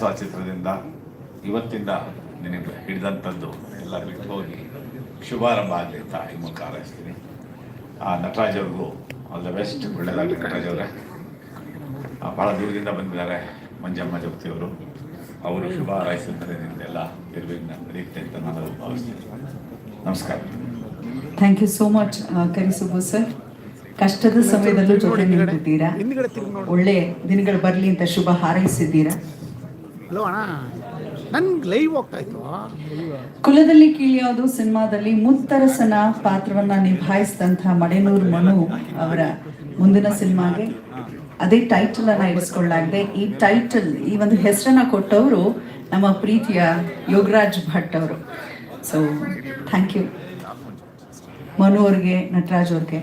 ದಾಸೋಹ ಚಿತ್ರದಿಂದ ಇವತ್ತಿಂದ ನಿನಗೆ ಹಿಡಿದಂಥದ್ದು ಎಲ್ಲ ಬಿಟ್ಟು ಹೋಗಿ ಶುಭಾರಂಭ ಆಗಲಿ ಅಂತ ಮೂಲಕ ಹಾರೈಸ್ತೀನಿ ಆ ನಟರಾಜ್ ಅವ್ರಿಗೂ ಆಲ್ ದ ಬೆಸ್ಟ್ ಒಳ್ಳೆಯದಾಗಲಿ ನಟರಾಜ್ ಅವರೇ ಭಾಳ ಬಹಳ ದೂರದಿಂದ ಬಂದಿದ್ದಾರೆ ಮಂಜಮ್ಮ ಜಗತಿಯವರು ಅವರು ಶುಭ ಹಾರೈಸಿದ್ರೆ ನಿಮ್ದೆಲ್ಲ ನಿರ್ವಿಘ್ನ ನಡೆಯುತ್ತೆ ಅಂತ ನಾನು ಭಾವಿಸ್ತೀನಿ. ನಮಸ್ಕಾರ. ಥ್ಯಾಂಕ್ ಯು ಸೋ ಮಚ್ ಕರಿಸುಬು ಸರ್ ಕಷ್ಟದ ಸಮಯದಲ್ಲೂ ಜೊತೆ ನಿಂತಿದ್ದೀರಾ? ಒಳ್ಳೆ ದಿನಗಳು ಬರಲಿ ಅಂತ ಶುಭ ಹಾರೈಸಿದ್ದೀರಾ? ಹಲೋ ಅಣ್ಣ. ನನ್ಗೆ ಲೈವ್ ಹೋಗ್ತಾ ಇತ್ತು ಕುಲದಲ್ಲಿ ಕೀಳಿಯೋದು ಸಿನಿಮಾದಲ್ಲಿ ಮುತ್ತರಸನ ಪಾತ್ರವನ್ನ ನಿಭಾಯಿಸಿದಂತಹ ಮಡೆನೂರು ಮನು ಅವರ ಮುಂದಿನ ಸಿನಿಮಾಗೆ ಅದೇ ಟೈಟಲ್ ಅನ್ನ ಇರಿಸ್ಕೊಳ್ಳಾಗಿದೆ ಈ ಟೈಟಲ್ ಈ ಒಂದು ಹೆಸರನ್ನ ಕೊಟ್ಟವರು ನಮ್ಮ ಪ್ರೀತಿಯ ಯೋಗರಾಜ್ ಭಟ್ ಅವರು. ಸೊ ಥ್ಯಾಂಕ್ ಯು ಮನು ಅವ್ರಿಗೆ, ನಟರಾಜ್ ಅವ್ರಿಗೆ.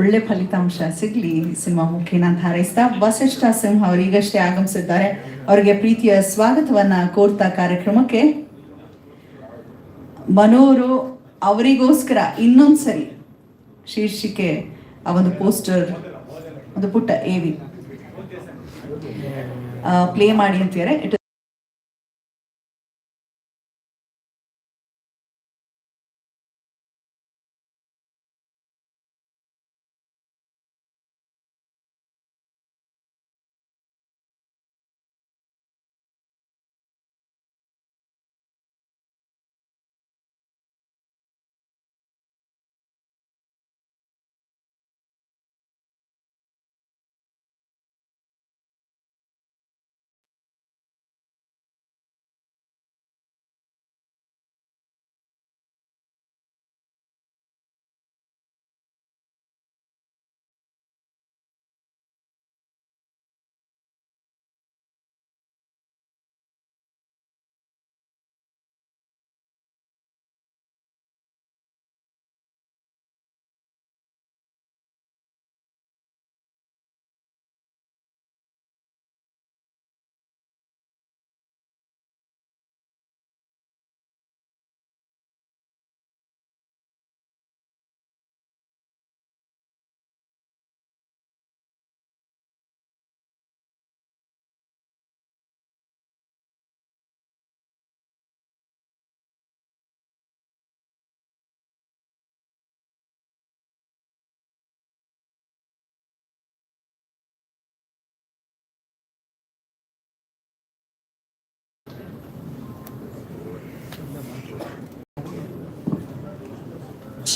ಒಳ್ಳೆ ಫಲಿತಾಂಶ ಸಿಗ್ಲಿ ಸಿನಿಮಾ ಮುಖೇನ ಅಂತ ಹಾರೈಸ್ತಾ ವಸಿಷ್ಠ ಸಿಂಹ ಅವರು ಈಗಷ್ಟೇ ಆಗಮಿಸಿದ್ದಾರೆ. ಅವರಿಗೆ ಪ್ರೀತಿಯ ಸ್ವಾಗತವನ್ನ ಕೋರ್ತಾ ಕಾರ್ಯಕ್ರಮಕ್ಕೆ ಮನೋರು ಅವರಿಗೋಸ್ಕರ ಇನ್ನೊಂದ್ಸರಿ ಶೀರ್ಷಿಕೆ, ಆ ಒಂದು ಪೋಸ್ಟರ್, ಒಂದು ಪುಟ್ಟ ಏವಿ ಪ್ಲೇ ಮಾಡಿ ಅಂತಾರೆ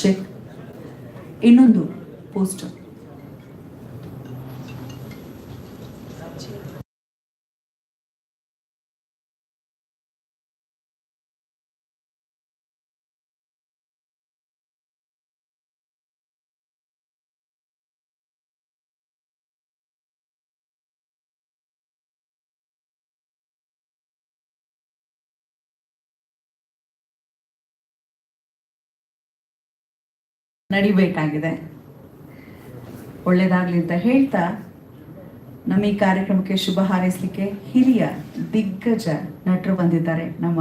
ಚೆಕ್ ಇನ್ನೊಂದು ಪೋಸ್ಟರ್. ನಡಿಬೇಕಾಗಿದೆ. ಒಳ್ಳೇದಾಗ್ಲಿ ಅಂತ ಹೇಳ್ತಾ ನಮ್ಮ ಈ ಕಾರ್ಯಕ್ರಮಕ್ಕೆ ಶುಭ ಹಾರೈಸಲಿಕ್ಕೆ ಹಿರಿಯ ದಿಗ್ಗಜ ನಟರು ಬಂದಿದ್ದಾರೆ. ನಮ್ಮ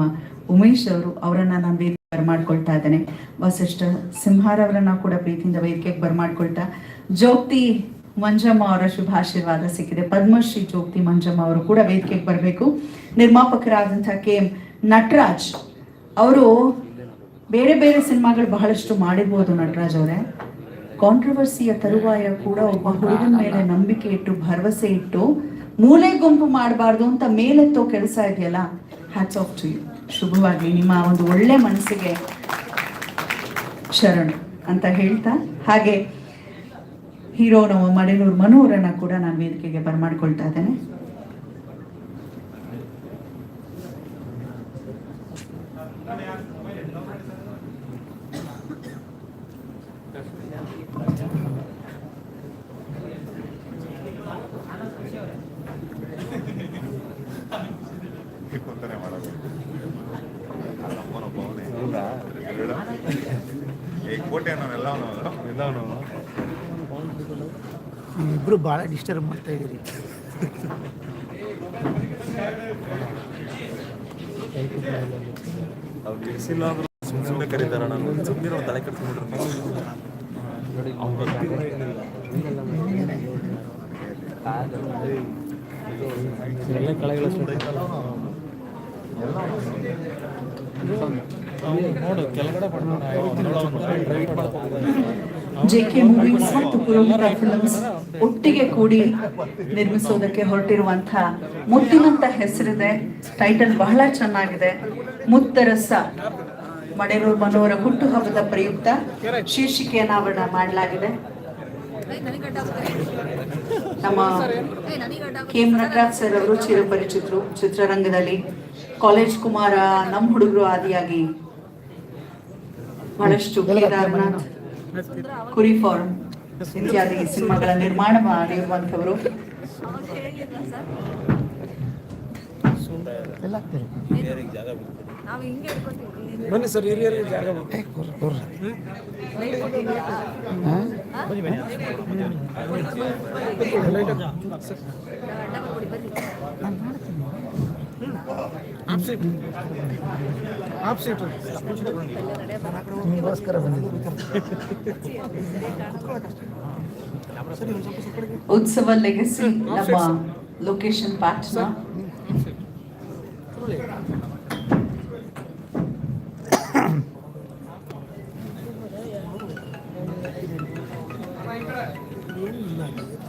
ಉಮೇಶ್ ಅವರು ಅವರನ್ನ ನಾನು ವೇದಿಕೆ ಬರ್ಮಾಡ್ಕೊಳ್ತಾ ಇದ್ದೇನೆ. ವಸಿಷ್ಠ ಸಿಂಹಾರವರನ್ನ ಕೂಡ ಪ್ರೀತಿಯಿಂದ ವೇದಿಕೆಗೆ ಬರ್ಮಾಡ್ಕೊಳ್ತಾ ಜ್ಯೋತಿ ಮಂಜಮ್ಮ ಅವರ ಶುಭಾಶೀರ್ವಾದ ಸಿಕ್ಕಿದೆ. ಪದ್ಮಶ್ರೀ ಜ್ಯೋತಿ ಮಂಜಮ್ಮ ಅವರು ಕೂಡ ವೇದಿಕೆಗೆ ಬರಬೇಕು. ನಿರ್ಮಾಪಕರಾದಂತಹ ಕೆ ಎಂ ನಟರಾಜ್ ಅವರು ಬೇರೆ ಬೇರೆ ಸಿನಿಮಾಗಳು ಬಹಳಷ್ಟು ಮಾಡಿರ್ಬೋದು ನಟರಾಜ್ ಅವರೇ. ಕಾಂಟ್ರವರ್ಸಿಯ ತರುವಾಯ ಕೂಡ ಒಬ್ಬ ಹುಡುಗನ ಮೇಲೆ ನಂಬಿಕೆ ಇಟ್ಟು, ಭರವಸೆ ಇಟ್ಟು, ಮೂಲೆ ಗುಂಪು ಮಾಡಬಾರ್ದು ಅಂತ ಮೇಲೆತ್ತೋ ಕೆಲಸ ಇದೆಯಲ್ಲ ಹ್ಯಾಟ್ಸ್ ಆಫ್ ಟು ಯು ಶುಭವಾಗಿ ನಿಮ್ಮ ಒಂದು ಒಳ್ಳೆ ಮನಸ್ಸಿಗೆ ಶರಣು ಅಂತ ಹೇಳ್ತಾ, ಹಾಗೆ ಹೀರೋ ನಮ್ಮ ಮಡೆನೂರು ಮನೋರನ್ನ ಕೂಡ ನಾನು ವೇದಿಕೆಗೆ ಬರಮಾಡ್ಕೊಳ್ತಾ ಇದ್ದೇನೆ ಅಂತಾನೆ ಮಾಡೋದು ಈ ಕೋಟೆ ಅನ್ನೋನೆಲ್ಲವನು ಎಲ್ಲವನು ಇಬ್ರು ಭಾಳ ಡಿಸ್ಟರ್ಬ್ ಮಾಡ್ತಾ ಇದ್ದೀರಿ. ಅವ್ರು ಸುಮ್ಮನೆ ಕರೀತಾರ ನಾನು ಸುಮ್ಮನೆ ತಲೆ ಕೆಡ್ಸ್ಕೊಂಡ್ಬಿಟ್ರೆ. ಜೆ ಕೆ ಮೂವೀಸ್ ಮತ್ತು ಪುರೋಹಿತ ಫಿಲ್ಮ್ಸ್ ಒಟ್ಟಿಗೆ ಕೂಡಿ ನಿರ್ಮಿಸೋದಕ್ಕೆ ಹೊರಟಿರುವಂತಹ ಮುತ್ತಿನಂತ ಹೆಸರಿದೆ. ಟೈಟಲ್ ಬಹಳ ಚೆನ್ನಾಗಿದೆ. ಮುತ್ತರಸ ಮಡೇರೂರು ಮನೋರ ಹುಟ್ಟುಹಬ್ಬದ ಪ್ರಯುಕ್ತ ಶೀರ್ಷಿಕೆ ಅನಾವರಣ ಮಾಡಲಾಗಿದೆ. ನಮ್ಮ ಕೆ ಎಂ ನಟರಾಜ್ ಸರ್ ಅವರು ಚಿರಪರಿಚಿತರು ಚಿತ್ರರಂಗದಲ್ಲಿ. ಕಾಲೇಜ್ ಕುಮಾರ ನಮ್ಮ ಹುಡುಗರು ಆದಿಯಾಗಿ ಬಹಳಷ್ಟು ಕೇದಾರ್ನಾಥ್ ಕುರಿ ಫಾರ್ಮ್ ಇತ್ಯಾದಿ ಸಿನಿಮಾಗಳ ನಿರ್ಮಾಣ ಮಾಡಿರುವಂತವರು ಎಲ್ಲ ಆಗ್ತೀರಿ ನಾವು ಹಿಂಗೆ ಇಟ್ಕೊತೀವಿ ಬನ್ನಿ ಸರ್ ಹಿರಿಯರಿಗೆ ಜಾಗ ಆಫ್ ಸೀಟು ನಿಮಗೋಸ್ಕರ ಬಂದಿದ್ದು ಉತ್ಸವ ಲೆಗಸಿ ನಮ್ಮ ಲೊಕೇಶನ್ ಪಾರ್ಟ್ನ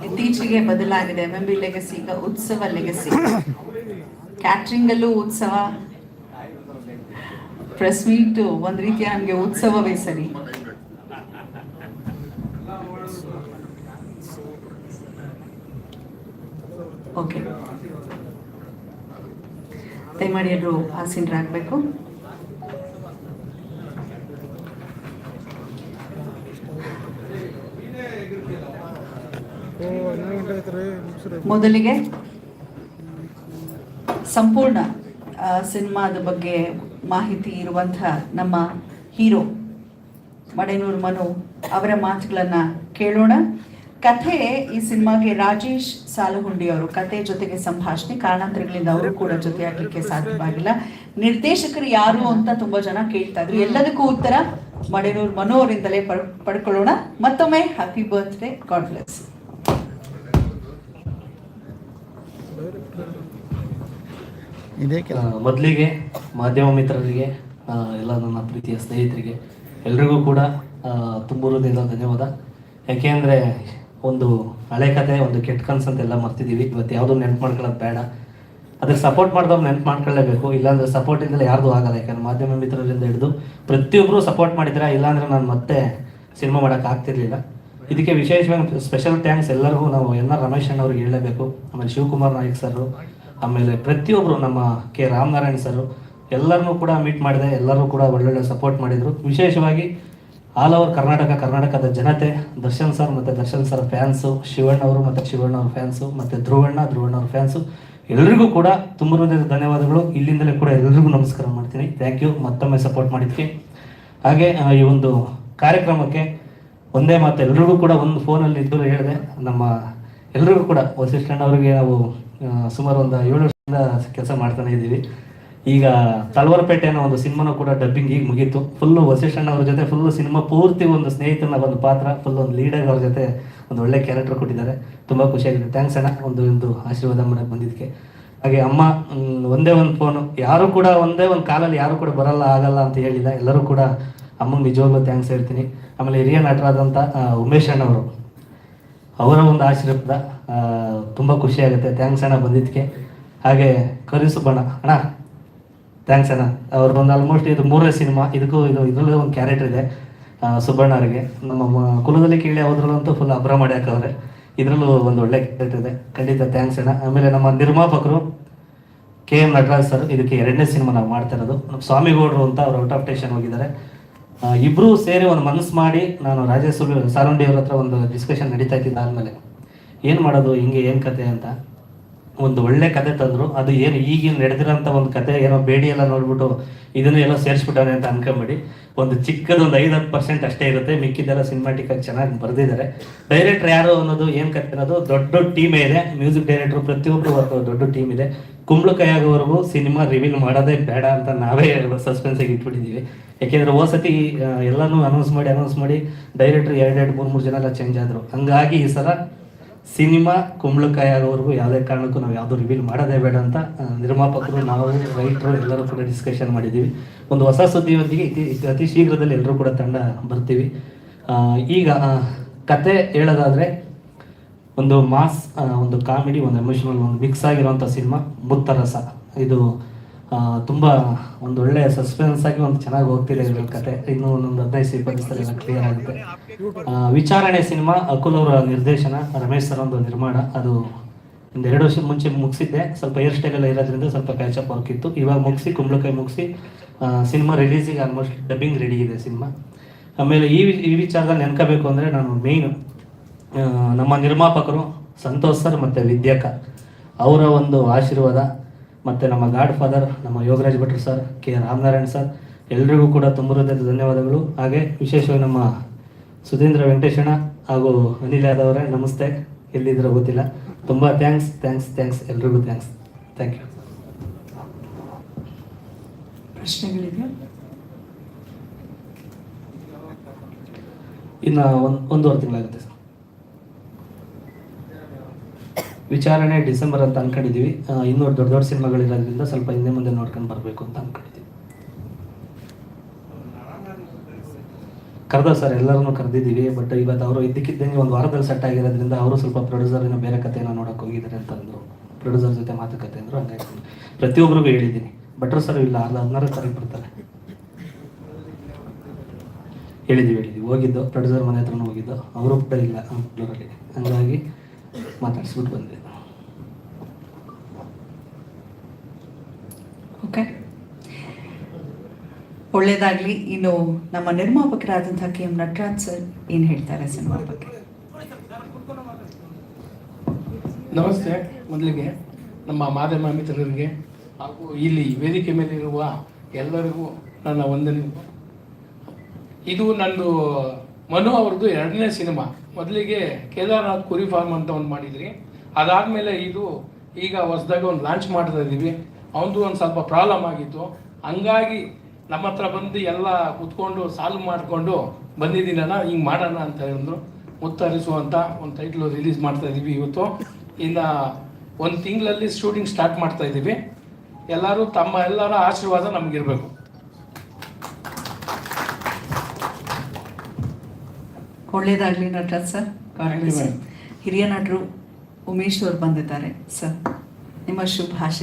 ಇತ್ತೀಚೆಗೆ ಬದಲಾಗಿದೆ ಎಂ ಎಂ ಬಿ ಲೆಗಸಿ ಈಗ ಉತ್ಸವ ಲೆಗಸಿ ಕ್ಯಾಟ್ರಿಂಗ್ ಅಲ್ಲೂ ಉತ್ಸವ ಪ್ರೆಸ್ ಮೀಟ್ ಒಂದು ರೀತಿಯ ನಮಗೆ ಉತ್ಸವವೇ ಸರಿ. ಓಕೆ ದಯಮಾಡಿ ಎಲ್ಲರೂ ಮುಗ್ಸ್ರಿ. ಮೊದಲಿಗೆ ಸಂಪೂರ್ಣ ಸಿನಿಮಾದ ಬಗ್ಗೆ ಮಾಹಿತಿ ಇರುವಂಥ ನಮ್ಮ ಹೀರೋ ಮಡೆನೂರು ಮನು ಅವರ ಮಾತುಗಳನ್ನ ಕೇಳೋಣ. ಕಥೆ ಈ ಸಿನಿಮಾಗೆ ರಾಜೇಶ್ ಸಾಲಹುಂಡಿ ಅವರು ಕಥೆ ಜೊತೆಗೆ ಸಂಭಾಷಣೆ, ಕಾರಣಾಂತರಗಳಿಂದ ಅವರು ಕೂಡ ಜೊತೆಯಾಗಲಿಕ್ಕೆ ಸಾಧ್ಯವಾಗಿಲ್ಲ. ನಿರ್ದೇಶಕರು ಯಾರು ಅಂತ ತುಂಬಾ ಜನ ಕೇಳ್ತಾ ಇದ್ರು. ಎಲ್ಲದಕ್ಕೂ ಉತ್ತರ ಮಡೆನೂರು ಮನು ಅವರಿಂದಲೇ ಪಡ್- ಪಡ್ಕೊಳ್ಳೋಣ. ಮತ್ತೊಮ್ಮೆ ಹ್ಯಾಪಿ ಬರ್ತ್ಡೇ ಗಾಡ್ ಬ್ಲೆಸ್ ಇದೇ ಕೆಲಸ ಮೊದಲಿಗೆ ಮಾಧ್ಯಮ ಮಿತ್ರರಿಗೆ ಎಲ್ಲ ನನ್ನ ಪ್ರೀತಿಯ ಸ್ನೇಹಿತರಿಗೆ ಎಲ್ರಿಗೂ ಕೂಡ ಆ, ತುಂಬ ಹೃದಯದ ಧನ್ಯವಾದ. ಯಾಕೆಂದರೆ ಒಂದು ಹಳೆ ಕತೆ ಒಂದು ಕೆಟ್ಟ ಕನ್ಸ್ ಅಂತ ಎಲ್ಲ ಮರ್ತಿದ್ದೀವಿ ಇವತ್ತು ಯಾವುದೂ ನೆನ್ಪು ಮಾಡ್ಕೊಳ್ಳೋದು ಬೇಡ. ಅದಕ್ಕೆ ಸಪೋರ್ಟ್ ಮಾಡಿದವ್ರು ನೆನಪು ಮಾಡ್ಕೊಳ್ಳೇಬೇಕು. ಇಲ್ಲಾಂದರೆ ಸಪೋರ್ಟ್ ಇಲ್ಲದೆ ಯಾರ್ದು ಆಗಲ್ಲ. ಯಾಕಂದ್ರೆ ಮಾಧ್ಯಮ ಮಿತ್ರರಿಂದ ಹಿಡಿದು ಪ್ರತಿಯೊಬ್ಬರು ಸಪೋರ್ಟ್ ಮಾಡಿದ್ರೆ ಇಲ್ಲಾಂದರೆ ನಾನು ಮತ್ತೆ ಸಿನಿಮಾ ಮಾಡೋಕೆ ಆಗ್ತಿರ್ಲಿಲ್ಲ. ಇದಕ್ಕೆ ವಿಶೇಷವಾಗಿ ಸ್ಪೆಷಲ್ ಥ್ಯಾಂಕ್ಸ್ ಎಲ್ಲರಿಗೂ ನಾವು ಎನ್ ಆರ್ ರಮೇಶ್ ಅಣ್ಣವ್ರಿಗೆ ಹೇಳಲೇಬೇಕು ಆಮೇಲೆ ಶಿವಕುಮಾರ್ ನಾಯಕ್ ಸರ್ ಆಮೇಲೆ ಪ್ರತಿಯೊಬ್ಬರು ನಮ್ಮ ಕೆ. ರಾಮನಾರಾಯಣ್ ಸರ್ ಎಲ್ಲರನ್ನೂ ಕೂಡ ಮೀಟ್ ಮಾಡಿದೆ, ಎಲ್ಲರೂ ಕೂಡ ಒಳ್ಳೊಳ್ಳೆ ಸಪೋರ್ಟ್ ಮಾಡಿದರು. ವಿಶೇಷವಾಗಿ ಆಲ್ ಓವರ್ ಕರ್ನಾಟಕ, ಕರ್ನಾಟಕದ ಜನತೆ, ದರ್ಶನ್ ಸರ್ ಮತ್ತು ದರ್ಶನ್ ಸರ್ ಫ್ಯಾನ್ಸು ಶಿವಣ್ಣ ಅವರು ಮತ್ತು ಶಿವಣ್ಣ ಅವ್ರ ಫ್ಯಾನ್ಸು ಮತ್ತು ಧ್ರುವಣ್ಣ ಧ್ರುವಣ್ಣ ಅವ್ರ ಫ್ಯಾನ್ಸು ಎಲ್ರಿಗೂ ಕೂಡ ತುಂಬ ಧನ್ಯವಾದಗಳು. ಇಲ್ಲಿಂದಲೇ ಕೂಡ ಎಲ್ರಿಗೂ ನಮಸ್ಕಾರ ಮಾಡ್ತೀನಿ. ಥ್ಯಾಂಕ್ ಯು ಮತ್ತೊಮ್ಮೆ ಸಪೋರ್ಟ್ ಮಾಡಿದ್ವಿ ಹಾಗೆ ಈ ಒಂದು ಕಾರ್ಯಕ್ರಮಕ್ಕೆ ಒಂದೇ ಮಾತು ಎಲ್ರಿಗೂ ಕೂಡ ಒಂದು ಫೋನಲ್ಲಿ ಇದ್ದರೂ ಹೇಳಿದೆ. ನಮ್ಮ ಎಲ್ರಿಗೂ ಕೂಡ, ವಸಿಷ್ಠಣ್ಣ ಅವರಿಗೆ ನಾವು ಸುಮಾರು ಒಂದು ಏಳು ವರ್ಷದಿಂದ ಕೆಲಸ ಮಾಡ್ತಾನೆ ಇದ್ದೀವಿ. ಈಗ ತಳವರಪೇಟೆ ಅನ್ನೋ ಒಂದು ಸಿನಿಮಾನು ಕೂಡ ಡಬ್ಬಿಂಗ್ ಈಗ ಮುಗೀತು. ಫುಲ್ಲು ವಸಿಷ್ಠಣ್ಣ ಅವ್ರ ಜೊತೆ ಫುಲ್ಲು ಸಿನಿಮಾ ಪೂರ್ತಿ ಒಂದು ಸ್ನೇಹಿತನ ಒಂದು ಪಾತ್ರ ಫುಲ್ ಒಂದು ಲೀಡರ್ ಅವ್ರ ಜೊತೆ ಒಂದು ಒಳ್ಳೆ ಕ್ಯಾರೆಕ್ಟರ್ ಕೊಟ್ಟಿದ್ದಾರೆ. ತುಂಬ ಖುಷಿಯಾಗಿದೆ. ಥ್ಯಾಂಕ್ಸ್ ಅಣ್ಣ, ಒಂದು ಒಂದು ಆಶೀರ್ವಾದ ಮಾಡಕ್ಕೆ ಬಂದಿದ್ದಕ್ಕೆ. ಹಾಗೆ ಅಮ್ಮ ಒಂದೇ ಒಂದು ಫೋನು ಯಾರು ಕೂಡ ಒಂದೇ ಒಂದು ಕಾಲಲ್ಲಿ ಯಾರು ಕೂಡ ಬರಲ್ಲ, ಆಗಲ್ಲ ಅಂತ ಹೇಳಿಲ್ಲ. ಎಲ್ಲರೂ ಕೂಡ ಅಮ್ಮಂಗೆ ನಿಜವಾಗ್ಲೂ ಥ್ಯಾಂಕ್ಸ್ ಹೇಳ್ತೀನಿ. ಆಮೇಲೆ ಹಿರಿಯ ನಟರಾದಂಥ ಉಮೇಶ್ ಅಣ್ಣವರು ಅವರ ಒಂದು ಆಶೀರ್ವಾದ. ತುಂಬ ಖುಷಿ ಆಗುತ್ತೆ. ಥ್ಯಾಂಕ್ಸ್ ಅಣ್ಣ ಬಂದಿದ್ದಕ್ಕೆ. ಹಾಗೆ ಕರಿಸುಬ್ಬಣ್ಣ. ಅಣ್ಣ ಥ್ಯಾಂಕ್ಸ್ ಅಣ್ಣ. ಅವ್ರು ಒಂದು ಆಲ್ಮೋಸ್ಟ್ ಇದು ಮೂರನೇ ಸಿನಿಮಾ ಇದಕ್ಕೂ ಇದು, ಇದರಲ್ಲೂ ಒಂದು ಕ್ಯಾರೆಕ್ಟರ್ ಇದೆ ಸುಬ್ಬಣ್ಣ ಅವರಿಗೆ. ನಮ್ಮ ಕುಲದಲ್ಲಿ ಅವ್ರಲ್ಲೂ ಅಂತೂ ಫುಲ್ ಅಭ್ರ ಮಾಡಿ ಹಾಕವ್ರೆ. ಇದರಲ್ಲೂ ಒಂದು ಒಳ್ಳೆ ಕ್ಯಾರೆಕ್ಟರ್ ಇದೆ. ಖಂಡಿತ ಥ್ಯಾಂಕ್ಸ್ ಅಣ್ಣ. ಆಮೇಲೆ ನಮ್ಮ ನಿರ್ಮಾಪಕರು ಕೆ ಎಂ ನಟರಾಜ್ ಸರ್ ಇದಕ್ಕೆ ಎರಡನೇ ಸಿನಿಮಾ ನಾವು ಮಾಡ್ತಾ ಇರೋದು. ನಮ್ಮ ಸ್ವಾಮಿಗೌಡರು ಅಂತ ಅವ್ರು ಔಟ್ ಆಫ್ ಟೇಷನ್ ಹೋಗಿದ್ದಾರೆ. ಇಬ್ಬರೂ ಸೇರಿ ಒಂದು ಮನಸ್ಸು ಮಾಡಿ ನಾನು ರಾಜೇಶ್ ಸಾರುಂಡಿ ಅವ್ರ ಹತ್ರ ಒಂದು ಡಿಸ್ಕಷನ್ ನಡೀತಾ ಇದ್ದಿದ್ದು ಆದಮೇಲೆ ಏನು ಮಾಡೋದು, ಹಿಂಗೆ ಏನು ಕತೆ ಅಂತ? ಒಂದು ಒಳ್ಳೆ ಕತೆ ತಂದ್ರು, ಅದು ಏನು ಈಗಿನ ನಡೆದಿರೋಂಥ ಒಂದು ಕತೆ, ಏನೋ ಬೇಡಿ ಎಲ್ಲ ನೋಡ್ಬಿಟ್ಟು ಇದನ್ನ ಏನೋ ಸೇರಿಸ್ಬಿಟ್ಟಾನೆ ಅಂತ ಅನ್ಕೊಂಬಿಡಿ. ಒಂದು ಚಿಕ್ಕದೊಂದು ಐದು ಹತ್ತು ಪರ್ಸೆಂಟ್ ಅಷ್ಟೇ ಇರುತ್ತೆ, ಮಿಕ್ಕಿದ್ದೆಲ್ಲ ಸಿನಿಮಾಟಿಕ್ ಆಗಿ ಚೆನ್ನಾಗಿ ಬರೆದಿದ್ದಾರೆ. ಡೈರೆಕ್ಟರ್ ಯಾರು ಅನ್ನೋದು, ಏನು ಕತೆ ಅನ್ನೋದು, ದೊಡ್ಡ ದೊಡ್ಡ ಟೀಮೇ ಇದೆ. ಮ್ಯೂಸಿಕ್ ಡೈರೆಕ್ಟರ್ ಪ್ರತಿಯೊಬ್ಬರು ದೊಡ್ಡ ಟೀಮ್ ಇದೆ. ಕುಂಬಳಕಾಯಿ ಆಗೋವರೆಗೂ ಸಿನಿಮಾ ರಿವೀಲ್ ಮಾಡೋದೇ ಬೇಡ ಅಂತ ನಾವೇ ಸಸ್ಪೆನ್ಸಾಗಿ ಇಟ್ಬಿಟ್ಟಿದ್ದೀವಿ. ಯಾಕೆಂದ್ರೆ ಹೋದ ಸತಿ ಎಲ್ಲಾನು ಅನೌನ್ಸ್ ಮಾಡಿ ಅನೌನ್ಸ್ ಮಾಡಿ ಡೈರೆಕ್ಟರ್ ಎರಡೆರಡು ಮೂರು ಮೂರು ಜನ ಎಲ್ಲ ಚೇಂಜ್ ಆದರು. ಹಂಗಾಗಿ ಈ ಸಲ ಸಿನಿಮಾ ಕುಂಬಳಕಾಯಿ ಆಗೋವರೆಗೂ ಯಾವುದೇ ಕಾರಣಕ್ಕೂ ನಾವು ಯಾವುದು ರಿವೀಲ್ ಮಾಡೋದೇ ಬೇಡ ಅಂತ ನಿರ್ಮಾಪಕರು, ನಾವು ರೈತರು ಎಲ್ಲರೂ ಕೂಡ ಡಿಸ್ಕಷನ್ ಮಾಡಿದ್ದೀವಿ. ಒಂದು ಹೊಸ ಸುದ್ದಿಯೊಂದಿಗೆ ಅತಿ ಶೀಘ್ರದಲ್ಲಿ ಎಲ್ಲರೂ ಕೂಡ ತಂಡ ಬರ್ತೀವಿ. ಈಗ ಕತೆ ಹೇಳೋದಾದರೆ, ಒಂದು ಮಾಸ್ ಒಂದು ಕಾಮಿಡಿ, ಒಂದು ಎಮೋಷನಲ್ ಒಂದು ಮಿಕ್ಸ್ ಆಗಿರುವಂಥ ಸಿನಿಮಾ, ಮುತ್ತರಸ. ಇದು ತುಂಬ ಒಂದು ಒಳ್ಳೆ ಸಸ್ಪೆನ್ಸ್ ಆಗಿ ಒಂದು ಚೆನ್ನಾಗಿ ಹೋಗ್ತಿದೆ ಇದ್ರ ಕತೆ. ಇನ್ನು ಒಂದೊಂದು ಹದಿನೈದು ಇಪ್ಪತ್ತು ಎಲ್ಲ ಕ್ಲಿಯರ್ ಆಗುತ್ತೆ. ವಿಚಾರಣೆ ಸಿನಿಮಾ, ಅಕುಲ್ ಅವರ ನಿರ್ದೇಶನ, ರಮೇಶ್ ಸರ್ ಒಂದು ನಿರ್ಮಾಣ. ಅದು ಒಂದು ಎರಡು ವರ್ಷದ ಮುಂಚೆ ಮುಗಿಸಿದ್ದೆ. ಸ್ವಲ್ಪ ಹೇರ್ ಸ್ಟೈಲ್ ಇರೋದ್ರಿಂದ ಸ್ವಲ್ಪ ಕ್ಯಾಚಪ್ ವರ್ಕ್ ಇತ್ತು. ಇವಾಗ ಮುಗಿಸಿ, ಕುಂಬಳಕಾಯಿ ಮುಗಿಸಿ ಸಿನಿಮಾ ರಿಲೀಸಿಗೆ ಆಲ್ಮೋಸ್ಟ್ ಡಬ್ಬಿಂಗ್ ರೆಡಿ ಇದೆ ಸಿನಿಮಾ. ಆಮೇಲೆ ಈ ಈ ವಿಚಾರದಲ್ಲಿ ನೆನ್ಕೋಬೇಕು ಅಂದರೆ ನಾನು ಮೇಯ್ನು ನಮ್ಮ ನಿರ್ಮಾಪಕರು ಸಂತೋಷ್ ಸರ್ ಮತ್ತು ವಿದ್ಯಾಕ ಅವರ ಒಂದು ಆಶೀರ್ವಾದ. ಮತ್ತು ನಮ್ಮ ಗಾಡ್ ಫಾದರ್ ನಮ್ಮ ಯೋಗರಾಜ್ ಭಟ್ರು ಸರ್ ಕೆ ರಾಮನಾರಾಯಣ್ ಸರ್ ಎಲ್ರಿಗೂ ಕೂಡ ತುಂಬ ಹೃದಯದ ಧನ್ಯವಾದಗಳು. ಹಾಗೆ ವಿಶೇಷವಾಗಿ ನಮ್ಮ ಸುಧೀಂದ್ರ ವೆಂಕಟೇಶಣ್ಣ ಹಾಗೂ ಅನಿಲ್ ಯಾದವ್ ಅವರೇ ನಮಸ್ತೆ. ಎಲ್ಲಿದ್ದೀರೋ ಗೊತ್ತಿಲ್ಲ. ತುಂಬ ಥ್ಯಾಂಕ್ಸ್ ಥ್ಯಾಂಕ್ಸ್ ಥ್ಯಾಂಕ್ಸ್ ಎಲ್ರಿಗೂ ಥ್ಯಾಂಕ್ಸ್ ಥ್ಯಾಂಕ್ ಯು ಪ್ರಶ್ನೆಗಳಿದೆಯಾ? ಇನ್ನು ಒಂದು ಒಂದೂವರೆ ತಿಂಗಳಾಗುತ್ತೆ ಸರ್ ವಿಚಾರಣೆ ಡಿಸೆಂಬರ್ ಅಂತ ಅನ್ಕೊಂಡಿದ್ದೀವಿ ಇನ್ನೂ ದೊಡ್ಡ ದೊಡ್ಡ ಸಿನಿಮಾಗಳಿರೋದ್ರಿಂದ ಸ್ವಲ್ಪ ಹಿಂದೆ ಮುಂದೆ ನೋಡ್ಕೊಂಡು ಬರಬೇಕು ಅಂತ ಅನ್ಕೊಂಡಿದ್ದೀವಿ ಕರೆದ ಸರ್ ಎಲ್ಲರನ್ನು ಕರೆದಿದ್ದೀವಿ ಬಟ್ ಇವತ್ತು ಅವರು ಇದ್ದಕ್ಕಿದ್ದಂಗೆ ಒಂದು ವಾರದಲ್ಲಿ ಸೆಟ್ ಆಗಿರೋದ್ರಿಂದ ಅವರು ಸ್ವಲ್ಪ ಪ್ರೊಡ್ಯೂಸರ್ ಏನೋ ಬೇರೆ ಕಥೆಯನ್ನು ನೋಡೋಕೆ ಹೋಗಿದ್ದಾರೆ ಅಂತಂದ್ರು ಪ್ರೊಡ್ಯೂಸರ್ ಜೊತೆ ಮಾತುಕತೆ ಅಂದರು ಹಂಗಾಗಿ ಪ್ರತಿಯೊಬ್ಬರಿಗೂ ಹೇಳಿದ್ದೀನಿ. ಭಟ್ರು ಸರ್ ಇಲ್ಲ ಅಲ್ಲ ಹದಿನಾರು ತಾರೀಕು ಬರ್ತಾರೆ. ಹೇಳಿದ್ದೀವಿ ಹೇಳಿದ್ದೀವಿ ಹೋಗಿದ್ದು ಪ್ರೊಡ್ಯೂಸರ್ ಮನೆ ಹತ್ರನೂ ಹೋಗಿದ್ದು. ಅವರು ಕೂಡ ಇಲ್ಲ, ಬೆಂಗಳೂರಲ್ಲಿ. ಹಂಗಾಗಿ ಮಾತಾಡಿಸ್ಬಿಟ್ಟು ಬಂದೆ. ಓಕೆ. ಒಳ್ಳೇದಾಗ್ಲಿ. ಇನ್ನು ನಮ್ಮ ನಿರ್ಮಾಪಕರಾದಂತಹ ಕೆ ಎಂ ನಟರಾಜ್ ಸರ್ ಏನ್ ಹೇಳ್ತಾರೆ ಸಿನಿಮಾ ಬಗ್ಗೆ? ನಮಸ್ತೆ. ಮೊದಲಿಗೆ ನಮ್ಮ ಮಾಧ್ಯಮ ಮಿತ್ರರಿಗೆ ಹಾಗೂ ಇಲ್ಲಿ ವೇದಿಕೆ ಮೇಲಿರುವ ಎಲ್ಲರಿಗೂ ನನ್ನ ವಂದನೆ ಇದು ನಂದು ಮನು ಅವ್ರದ್ದು ಎರಡನೇ ಸಿನಿಮಾ. ಮೊದಲಿಗೆ ಕೇದಾರ್ನಾಥ್ ಕುರಿ ಫಾರ್ಮ್ ಅಂತ ಒಂದು ಮಾಡಿದ್ರಿ. ಅದಾದಮೇಲೆ ಇದು ಈಗ ಹೊಸದಾಗಿ ಒಂದು ಲಾಂಚ್ ಮಾಡ್ತಾ ಇದ್ದೀವಿ ಅವನದು ಒಂದು ಸ್ವಲ್ಪ ಪ್ರಾಬ್ಲಮ್ ಆಗಿತ್ತು. ಹಂಗಾಗಿ ನಮ್ಮ ಹತ್ರ ಬಂದು ಎಲ್ಲ ಕುತ್ಕೊಂಡು ಸಾಲ್ವ್ ಮಾಡಿಕೊಂಡು ಬಂದಿದ್ದೀನಲ್ಲ, ಹಿಂಗೆ ಮಾಡೋಣ ಅಂತ ಹೇಳಿದ್ರು. ಮುತ್ತರಿಸುವಂಥ ಒಂದು ಟೈಟ್ಲು ರಿಲೀಸ್ ಮಾಡ್ತಾ ಇದ್ದೀವಿ ಇವತ್ತು. ಇನ್ನು ಒಂದು ತಿಂಗಳಲ್ಲಿ ಶೂಟಿಂಗ್ ಸ್ಟಾರ್ಟ್ ಮಾಡ್ತಾ ಇದ್ದೀವಿ ಎಲ್ಲರೂ ತಮ್ಮ ಎಲ್ಲರ ಆಶೀರ್ವಾದ ನಮಗಿರಬೇಕು. ಒಳ್ಳೇದಾಗ್ಲಿ ನಟರಾಜ್ ಸರ್. ಹಿರಿಯ ನಟರು ಉಮೇಶ್ ಅವರು ಬಂದಿದ್ದಾರೆ. ಸರ್ ನಿಮ್ಮ ಶುಭಾಶಯ.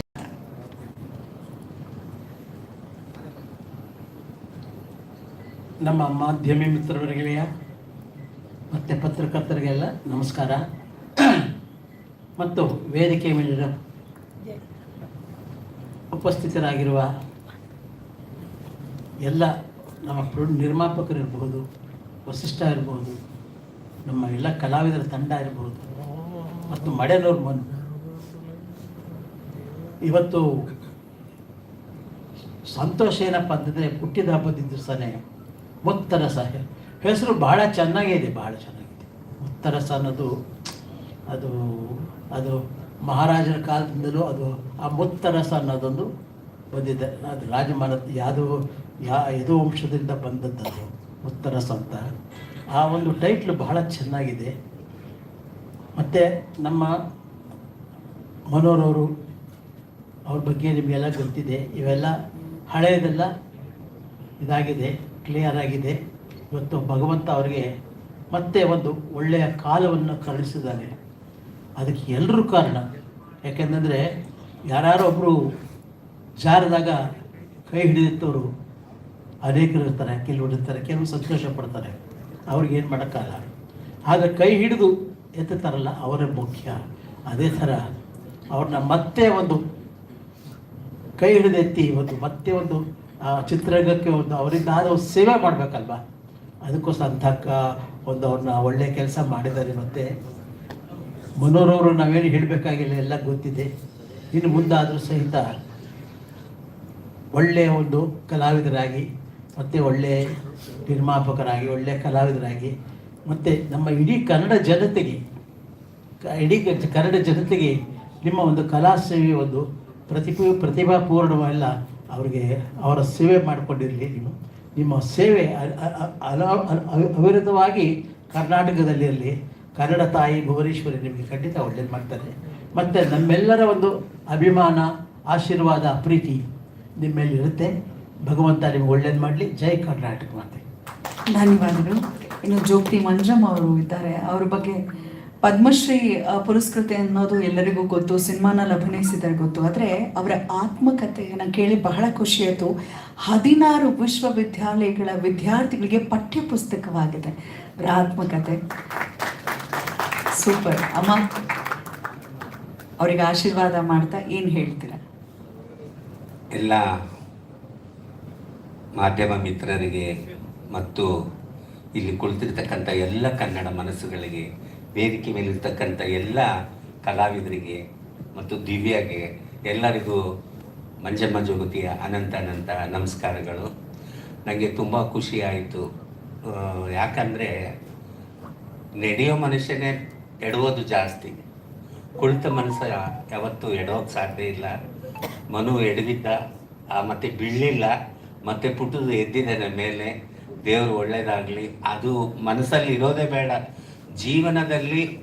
ನಮ್ಮ ಮಾಧ್ಯಮ ಮಿತ್ರರಿಗೆ ಮತ್ತು ಪತ್ರಕರ್ತರಿಗೆಲ್ಲ ನಮಸ್ಕಾರ. ಮತ್ತು ವೇದಿಕೆ ಮೇಲಿನ ಉಪಸ್ಥಿತರಾಗಿರುವ ಎಲ್ಲ ನಮ್ಮ ಪ್ರ ನಿರ್ಮಾಪಕರಿರ್ಬೋದು ವಸಿಷ್ಠ ಇರ್ಬೋದು, ನಮ್ಮ ಎಲ್ಲ ಕಲಾವಿದರ ತಂಡ ಇರ್ಬೋದು, ಮತ್ತು ಮಡೆನೂರು ಮನು. ಇವತ್ತು ಸಂತೋಷ ಏನಪ್ಪ ಅಂತಂದರೆ ಹುಟ್ಟಿದ ಹಬ್ಬದ ದಿವಸನೇ ಮುತ್ತರಸ ಹೆಸರು ಭಾಳ ಚೆನ್ನಾಗೇ ಇದೆ ಭಾಳ ಚೆನ್ನಾಗಿದೆ ಮುತ್ತರಸ ಅನ್ನೋದು ಅದು ಅದು ಮಹಾರಾಜರ ಕಾಲದಿಂದಲೂ ಅದು ಆ ಮುತ್ತರಸ ಅನ್ನೋದೊಂದು ಬಂದಿದೆ. ಅದು ರಾಜಮಾನ ಯಾವುದು ಯಾ, ಯದುವಂಶದಿಂದ ಬಂದದ್ದು ಅದು ಸ್ವಂತ ಆ ಒಂದು ಟೈಟ್ಲು ಬಹಳ ಚೆನ್ನಾಗಿದೆ. ಮತ್ತು ನಮ್ಮ ಮನೋರವರು ಅವ್ರ ಬಗ್ಗೆ ನಿಮಗೆಲ್ಲ ಗೊತ್ತಿದೆ. ಇವೆಲ್ಲ ಹಳೆಯದೆಲ್ಲ ಇದಾಗಿದೆ ಕ್ಲಿಯರ್ ಆಗಿದೆ. ಇವತ್ತು ಭಗವಂತ ಅವರಿಗೆ ಮತ್ತೆ ಒಂದು ಒಳ್ಳೆಯ ಕಾಲವನ್ನು ಕರುಣಿಸಿದ್ದಾನೆ ಅದಕ್ಕೆ ಎಲ್ಲರೂ ಕಾರಣ. ಯಾಕೆಂದರೆ ಯಾರ್ಯಾರೊಬ್ಬರು ಜಾರದಾಗ ಕೈ ಹಿಡಿದಿತ್ತವರು ಅನೇಕರು ಇರ್ತಾರೆ ಕೆಲವರು ಇರ್ತಾರೆ ಕೆಲವು ಸಂತೋಷ ಪಡ್ತಾರೆ. ಅವ್ರಿಗೆ ಏನು ಮಾಡೋಕ್ಕಲ್ಲ ಆದರೆ ಕೈ ಹಿಡಿದು ಎತ್ತುತ್ತಾರಲ್ಲ, ಅವರೇ ಮುಖ್ಯ. ಅದೇ ಥರ ಅವ್ರನ್ನ ಮತ್ತೆ ಒಂದು ಕೈ ಹಿಡಿದು ಎತ್ತಿ ಒಂದು ಮತ್ತೆ ಒಂದು ಚಿತ್ರರಂಗಕ್ಕೆ ಒಂದು ಅವರಿಂದ ಆದ ಸೇವೆ ಮಾಡಬೇಕಲ್ವಾ? ಅದಕ್ಕೋಸ್ಕರ ಅಂತಕ್ಕ ಒಂದು ಅವ್ರನ್ನ ಒಳ್ಳೆ ಕೆಲಸ ಮಾಡಿದ್ದಾರೆ ಮತ್ತೆ. ಮನೋರವರು ನಾವೇನು ಹೇಳಬೇಕಾಗಿಲ್ಲ, ಎಲ್ಲ ಗೊತ್ತಿದೆ. ಇನ್ನು ಮುಂದಾದರೂ ಸಹಿತ ಒಳ್ಳೆಯ ಒಂದು ಕಲಾವಿದರಾಗಿ ಮತ್ತು ಒಳ್ಳೆಯ ನಿರ್ಮಾಪಕರಾಗಿ ಒಳ್ಳೆಯ ಕಲಾವಿದರಾಗಿ, ಮತ್ತು ನಮ್ಮ ಇಡೀ ಕನ್ನಡ ಜನತೆಗೆ ಇಡೀ ಕನ್ನಡ ಜನತೆಗೆ ನಿಮ್ಮ ಒಂದು ಕಲಾ ಸೇವೆ ಒಂದು ಪ್ರತಿಭೆ ಪ್ರತಿಭಾಪೂರ್ಣವೆಲ್ಲ ಅವರಿಗೆ ಅವರ ಸೇವೆ ಮಾಡಿಕೊಂಡಿರಲಿ ನೀವು. ನಿಮ್ಮ ಸೇವೆ ಅಲ- ಅವಿರತವಾಗಿ ಕರ್ನಾಟಕದಲ್ಲಿರಲಿ ಕನ್ನಡ ತಾಯಿ ಭುವನೇಶ್ವರಿ ನಿಮಗೆ ಖಂಡಿತ ಒಳ್ಳೇದು ಮಾಡ್ತಾರೆ. ಮತ್ತು ನಮ್ಮೆಲ್ಲರ ಒಂದು ಅಭಿಮಾನ, ಆಶೀರ್ವಾದ, ಪ್ರೀತಿ ನಿಮ್ಮಲ್ಲಿರುತ್ತೆ ಭಗವಂತ ನಿಮ್ಗೆ ಒಳ್ಳೇದು ಮಾಡಲಿ. ಜೈ ಕರ್ನಾಟಕ ಮಾತೆ. ಧನ್ಯವಾದಗಳು. ಇನ್ನು ಜೋಗ್ತಿ ಮಂಜಮ್ ಅವರು ಇದ್ದಾರೆ. ಅವ್ರ ಬಗ್ಗೆ ಪದ್ಮಶ್ರೀ ಪುರಸ್ಕೃತಿ ಅನ್ನೋದು ಎಲ್ಲರಿಗೂ ಗೊತ್ತು ಸಿನಿಮಾನಲ್ಲಿ ಅಭಿನಯಿಸಿದ್ದಾರೆ ಗೊತ್ತು. ಆದರೆ ಅವರ ಆತ್ಮಕಥೆಯನ್ನು ಕೇಳಿ ಬಹಳ ಖುಷಿಯಾಯಿತು ಹದಿನಾರು ವಿಶ್ವವಿದ್ಯಾಲಯಗಳ ವಿದ್ಯಾರ್ಥಿಗಳಿಗೆ ಪಠ್ಯ ಪುಸ್ತಕವಾಗಿದೆ ಅವರ ಆತ್ಮಕಥೆ. ಸೂಪರ್. ಅಮ್ಮ ಅವರಿಗೆ ಆಶೀರ್ವಾದ ಮಾಡ್ತಾ ಏನು ಹೇಳ್ತೀರಾ? ಎಲ್ಲ ಮಾಧ್ಯಮ ಮಿತ್ರರಿಗೆ ಮತ್ತು ಇಲ್ಲಿ ಕುಳಿತಿರ್ತಕ್ಕಂಥ ಎಲ್ಲ ಕನ್ನಡ ಮನಸ್ಸುಗಳಿಗೆ, ವೇದಿಕೆ ಮೇಲಿರ್ತಕ್ಕಂಥ ಎಲ್ಲ ಕಲಾವಿದರಿಗೆ ಮತ್ತು ದಿವ್ಯಾಗೆ ಎಲ್ಲರಿಗೂ ಮಂಜಮ್ಮ ಜೋಗತಿಯ ಅನಂತ ಅನಂತ ನಮಸ್ಕಾರಗಳು. ನನಗೆ ತುಂಬ ಖುಷಿ ಆಯಿತು. ಯಾಕಂದರೆ ನಡೆಯೋ ಮನುಷ್ಯನೇ ಎಡುವುದು ಜಾಸ್ತಿ. ಕುಳಿತ ಮನಸ್ಸು ಯಾವತ್ತೂ ಎಡೋಕ್ಕೆ ಸಾಧ್ಯ ಇಲ್ಲ. ಮನು ಎಡವಿದ್ದ ಮತ್ತೆ ಬೀಳಲಿಲ್ಲ. ಮತ್ತೆ ಪುಟ್ಟದು ಎದ್ದಿದ್ದೇನೆ ಮೇಲೆ. ದೇವರು ಒಳ್ಳೇದಾಗಲಿ. ಅದು ಮನಸ್ಸಲ್ಲಿ ಇರೋದೇ ಬೇಡ. ಜೀವನದಲ್ಲಿ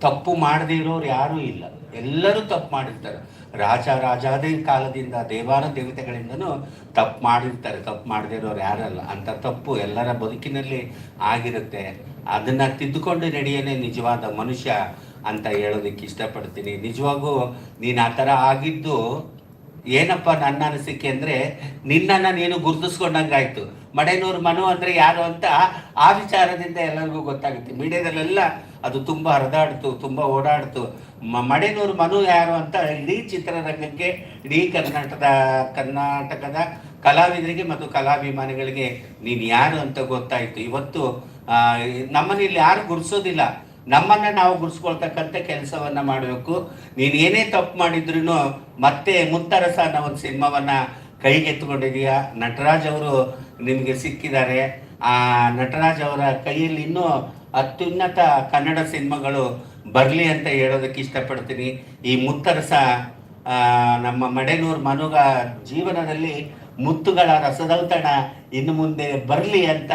ತಪ್ಪು ಮಾಡದೇ ಇರೋರು ಯಾರೂ ಇಲ್ಲ. ಎಲ್ಲರೂ ತಪ್ಪು ಮಾಡಿರ್ತಾರೆ. ರಾಜ ರಾಜಾದೇ ಕಾಲದಿಂದ ದೇವಾನ ದೇವತೆಗಳಿಂದನೂ ತಪ್ಪು ಮಾಡಿರ್ತಾರೆ. ತಪ್ಪು ಮಾಡದೇ ಇರೋರು ಯಾರಲ್ಲ ಅಂಥ ತಪ್ಪು ಎಲ್ಲರ ಬದುಕಿನಲ್ಲಿ ಆಗಿರುತ್ತೆ. ಅದನ್ನು ತಿದ್ದುಕೊಂಡು ನಡೆಯನೇ ನಿಜವಾದ ಮನುಷ್ಯ ಅಂತ ಹೇಳೋದಕ್ಕೆ ಇಷ್ಟಪಡ್ತೀನಿ. ನಿಜವಾಗೂ ನೀನು ಆ ಥರ ಆಗಿದ್ದು ಏನಪ್ಪ ನನ್ನ ಅನಿಸಿಕೆ ಅಂದರೆ, ನಿನ್ನನ್ನು ನೀನು ಗುರುತಿಸ್ಕೊಂಡಂಗಾಯ್ತು. ಮಡೆನೂರು ಮನು ಅಂದರೆ ಯಾರು ಅಂತ ಆ ವಿಚಾರದಿಂದ ಎಲ್ಲರಿಗೂ ಗೊತ್ತಾಗುತ್ತೆ. ಮೀಡಿಯಾದಲ್ಲೆಲ್ಲ ಅದು ತುಂಬ ಹರಿದಾಡ್ತು, ತುಂಬ ಓಡಾಡ್ತು. ಮಡೆನೂರು ಮನು ಯಾರು ಅಂತ ಇಡೀ ಚಿತ್ರರಂಗಕ್ಕೆ, ಇಡೀ ಕರ್ನಾಟಕದ ಕರ್ನಾಟಕದ ಕಲಾವಿದರಿಗೆ ಮತ್ತು ಕಲಾಭಿಮಾನಿಗಳಿಗೆ ನೀನು ಯಾರು ಅಂತ ಗೊತ್ತಾಯಿತು. ಇವತ್ತು ನಮ್ಮನ್ನ ಇಲ್ಲಿ ಯಾರು ಗುರುಸೋದಿಲ್ಲ. ನಮ್ಮನ್ನ ನಾವು ಗುರ್ಸ್ಕೊಳ್ತಕ್ಕಂಥ ಕೆಲಸವನ್ನ ಮಾಡಬೇಕು. ನೀನು ಏನೇ ತಪ್ಪು ಮಾಡಿದ್ರು ಮತ್ತೆ ಮುತ್ತರಸ ಅನ್ನೋ ಒಂದು ಸಿನಿಮಾವನ್ನ ಕೈಗೆತ್ತಿಕೊಂಡಿದೀಯ ನಟರಾಜ್ ಅವರು ನಿಮಗೆ ಸಿಕ್ಕಿದ್ದಾರೆ. ಆ ನಟರಾಜ್ ಅವರ ಕೈಯಲ್ಲಿ ಇನ್ನೂ ಅತ್ಯುನ್ನತ ಕನ್ನಡ ಸಿನಿಮಾಗಳು ಬರಲಿ ಅಂತ ಹೇಳೋದಕ್ಕೆ ಇಷ್ಟಪಡ್ತೀನಿ. ಈ ಮುತ್ತರಸ ನಮ್ಮ ಮಡೆನೂರು ಮನುಗ ಜೀವನದಲ್ಲಿ ಮುತ್ತುಗಳ ರಸದೌತಣ ಇನ್ನು ಮುಂದೆ ಬರಲಿ ಅಂತ